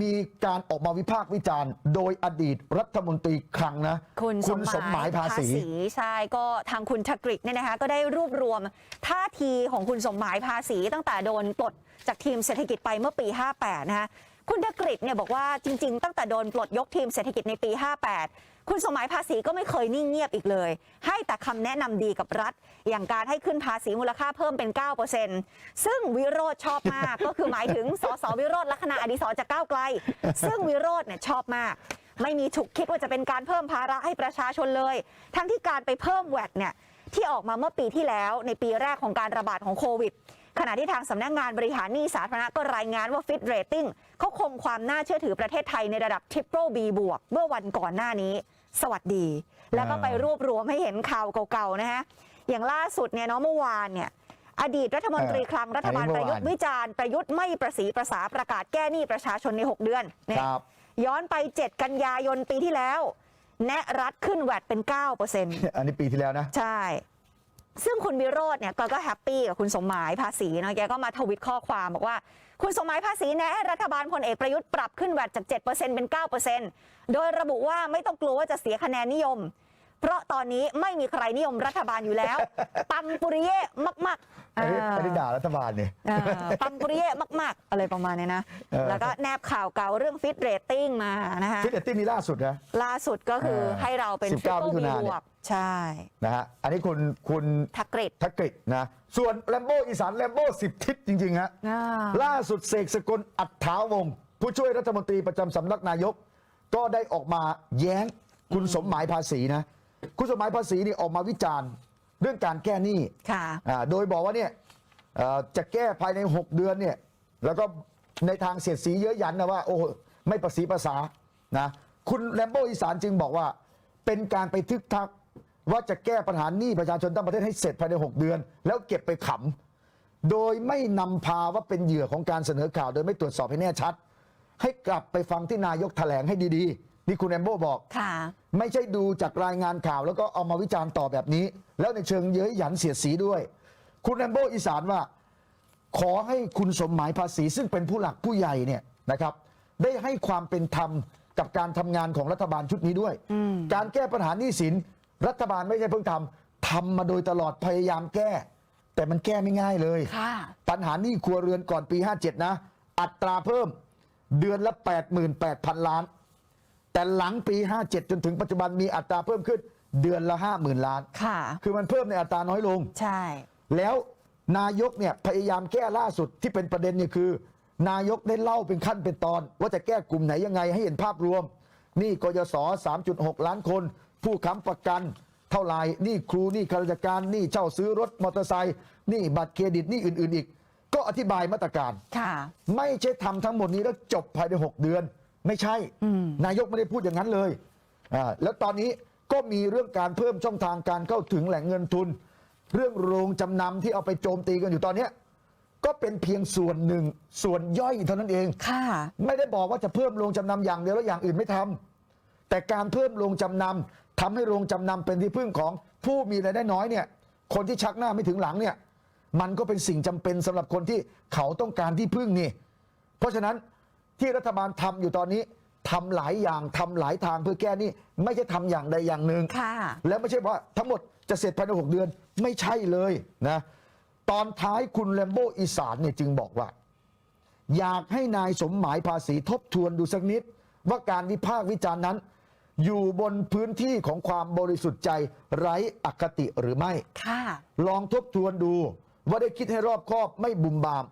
มีการออกมาวิพากษ์วิจารณ์ โดยอดีตรัฐมนตรีคลังนะคุณสมหมายภาษีใช่ก็ทางคุณธกฤษเนี่ยนะคะก็ได้รวบรวมท่าทีของคุณสมหมายภาษีตั้งแต่โดนปลดจากทีมเศรษฐกิจไปเมื่อปี 58 นะคะ คุณธกฤษเนี่ยบอกว่าจริง ๆ ตั้งแต่โดนปลดยกทีมเศรษฐกิจในปี 58 คุณสมหมายภาษีก็ไม่เคยนิ่งเงียบอีกเลย ให้แต่คำแนะนำดีกับรัฐ อย่างการให้ขึ้นภาษีมูลค่าเพิ่มเป็น 9%ซึ่งวิโรธชอบมาก ก็คือหมายถึงสสวิโรธลักษณะอดีศรจากก้าวไกล ซึ่งวิโรธเนี่ยชอบมาก ไม่มีฉุกคิดว่าจะเป็นการเพิ่มภาระให้ประชาชนเลย ทั้งที่การไปเพิ่มแวดเนี่ยที่ออกมาเมื่อปีที่แล้วในปีแรกของการระบาดของโควิด ขณะที่ทางสำนักงานบริหารหนี้สาธารณะก็รายงานว่าฟิตเรตติ้งเขาคงความน่าเชื่อถือประเทศไทยในระดับ Triple B บวกเมื่อวันก่อนหน้านี้ สวัสดี แล้วก็ไปรวบรวมให้เห็นข่าวเก่าๆนะฮะอย่างล่าสุดเนี่ยเนาะเมื่อวานเนี่ยอดีตรัฐมนตรีคลังรัฐบาลประยุทธ์วิจารณ์ประยุทธ์ไม่ประสีประสาประกาศแก้หนี้ประชาชนใน 6 เดือนเนี่ยครับย้อนไป 7 กันยายนปีที่แล้ว แนะรัฐขึ้นแวดเป็น 9%อันนี้ปีที่แล้วนะ ใช่ ซึ่งคุณวิโรจน์เนี่ยก็ก็แฮปปี้กับคุณสมหมายภาษีเนาะแกก็มาทวิตข้อความบอกว่า คุณสมหมายภาษีแนะให้รัฐบาลพลเอกประยุทธ์ปรับขึ้นแวดจาก 7%เป็น 9%โดยระบุว่าไม่ต้องกลัวว่าจะเสียคะแนนนิยม เพราะตอนนี้ไม่มีใครนิยมรัฐบาลอยู่แล้ว ปังปุริเย่มากๆอันนี้อ่าอันนี้ด่ารัฐบาลเนี่ยเออปังปุริเย่มาก ๆ อะไรประมาณเนี้ยนะเออแล้วก็แนบข่าวเก่าเรื่องฟิตเรตติ้งมานะคะฟิตเนสติ้งนี่ล่าสุดนะ ล่าสุดก็คือเออให้เราเป็น19 Triple มิถุ B นาบเนี่วยกใช่นะฮะอันนี้คุณคุณทักกฤษธกฤษนะ ส่วนแลมโบอีสานแลมโบสิบทิศจริงๆฮะ อ่า ล่าสุดเสกสกลอัฏฐาวงศ์ผู้ช่วยรัฐมนตรีประจำสำนักนายก ก็ได้ออกมาแย้งคุณสมหมายภาษีนะ คุณสมหมายภาษีนี่ออกมาวิจารณ์เรื่องการแก้หนี้ค่ะอ่าโดยบอกว่าเนี่ยเอ่อจะแก้ภายใน 6 เดือนเนี่ยแล้วก็ในทางเสียดสีเยอะหยันนะว่า โอ้โหไม่ประสีภาษานะคุณแลมโบอีสานจึงบอกว่า เป็นการไปทึกทักว่าจะแก้ปัญหาหนี้ประชาชนทั้งประเทศให้เสร็จภายใน 6 เดือน แล้วเก็บไปขำโดยไม่นำพาว่าเป็นเหยื่อของการเสนอข่าว โดยไม่ตรวจสอบให้แน่ชัด ให้กลับไปฟังที่นายกแถลงให้ดีๆ นี่คุณแอมโบบอก ค่ะ ไม่ใช่ดูจากรายงานข่าวแล้วก็เอามาวิจารณ์ต่อแบบนี้ แล้วในเชิงเย้ยหยันเสียดสีด้วย คุณแอมโบอีสานว่า ขอให้คุณสมหมายภาษีซึ่งเป็นผู้หลักผู้ใหญ่เนี่ยนะครับ ได้ให้ความเป็นธรรมกับการทำงานของรัฐบาลชุดนี้ด้วยการแก้ปัญหาหนี้สิน รัฐบาลไม่ใช่เพิ่งทำทำมาโดยตลอดพยายามแก้ แต่มันแก้ไม่ง่ายเลย ค่ะ ปัญหาหนี้ครัวเรือนก่อนปี 57 นะ อัตราเพิ่ม เดือนละ 88,000 ล้าน แต่หลังปี 57 จนถึงปัจจุบันมีอัตราเพิ่มขึ้นเดือนละ50,000 ล้าน ค่ะ คือมันเพิ่มในอัตราน้อยลง ใช่ แล้วนายกเนี่ยพยายามแก้ล่าสุดที่เป็นประเด็นเนี่ยคือ นายกได้เล่าเป็นขั้นเป็นตอน ว่าจะแก้กลุ่มไหนยังไงให้เห็นภาพรวมหนี่กยศ3.6 ล้านคน ผู้ค้ำประกันเท่าไหร่หนี่ครูหนี่ข้าราชการหนี่เช่าซื้อรถมอเตอร์ไซค์หนี่บัตรเครดิตหนี่อื่น ๆ อีก ก็อธิบายมาตรการ ค่ะ ไม่ใช่ทำทั้งหมดนี้แล้วจบภายใน 6 เดือน ไม่ใช่ นายกไม่ได้พูดอย่างนั้นเลยอ่าแล้วตอนนี้ก็มีเรื่องการเพิ่มช่องทางการเข้าถึงแหล่งเงินทุน เรื่องโรงจำนำที่เอาไปโจมตีกันอยู่ตอนเนี้ยก็เป็นเพียงส่วนหนึ่งส่วนย่อยเท่านั้นเองค่ะไม่ได้บอกว่าจะเพิ่มโรงจำนำอย่างเดียวแล้วอย่างอื่นไม่ทำแต่การเพิ่มโรงจำนำทำให้โรงจำนำเป็นที่พึ่งของผู้มีรายได้น้อยเนี่ยคนที่ชักหน้าไม่ถึงหลังเนี่ยมันก็เป็นสิ่งจำเป็นสำหรับคนที่เขาต้องการที่พึ่งนี่เพราะฉะนั้น ที่รัฐบาลทำอยู่ตอนนี้ทำหลายอย่างทำหลายทางเพื่อแก้หนี่ไม่ใช่ทำอย่างใดอย่างหนึ่งค่ะแล้วไม่ใช่ว่าทั้งหมดจะเสร็จภายใน6เดือนไม่ใช่เลยนะตอนท้ายคุณแลมโบอีสานเนี่ยจึงบอกว่า อยากให้นายสมหมายภาษีทบทวนดูสักนิด ว่าการวิพากษ์วิจารณ์นั้น อยู่บนพื้นที่ของความบริสุทธิ์ใจไร้อคติหรือไม่ค่ะลองทบทวนดูว่าได้คิดให้รอบคอบไม่บุมบาม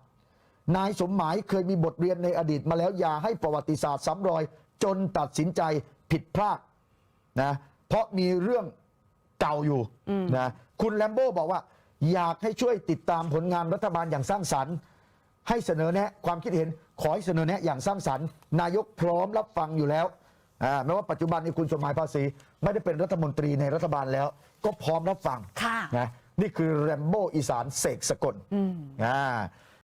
นายสมหมายเคยมีบทเรียนในอดีตมาแล้วอย่าให้ประวัติศาสตร์ซ้ำรอย จนตัดสินใจผิดพลาดนะเพราะมีเรื่องเก่าอยู่นะคุณแลมโบ้บอกว่า อยากให้ช่วยติดตามผลงานรัฐบาลอย่างสร้างสรรค์ ให้เสนอแนะความคิดเห็นขอให้เสนอแนะอย่างสร้างสรรค์ นายกพร้อมรับฟังอยู่แล้วอ่าแม้ว่าปัจจุบันนี้คุณสมหมายภาษี ไม่ได้เป็นรัฐมนตรีในรัฐบาลแล้ว ก็พร้อมรับฟังค่ะนะนี่คือแรมโบ้อีสานเสกสกลอ่า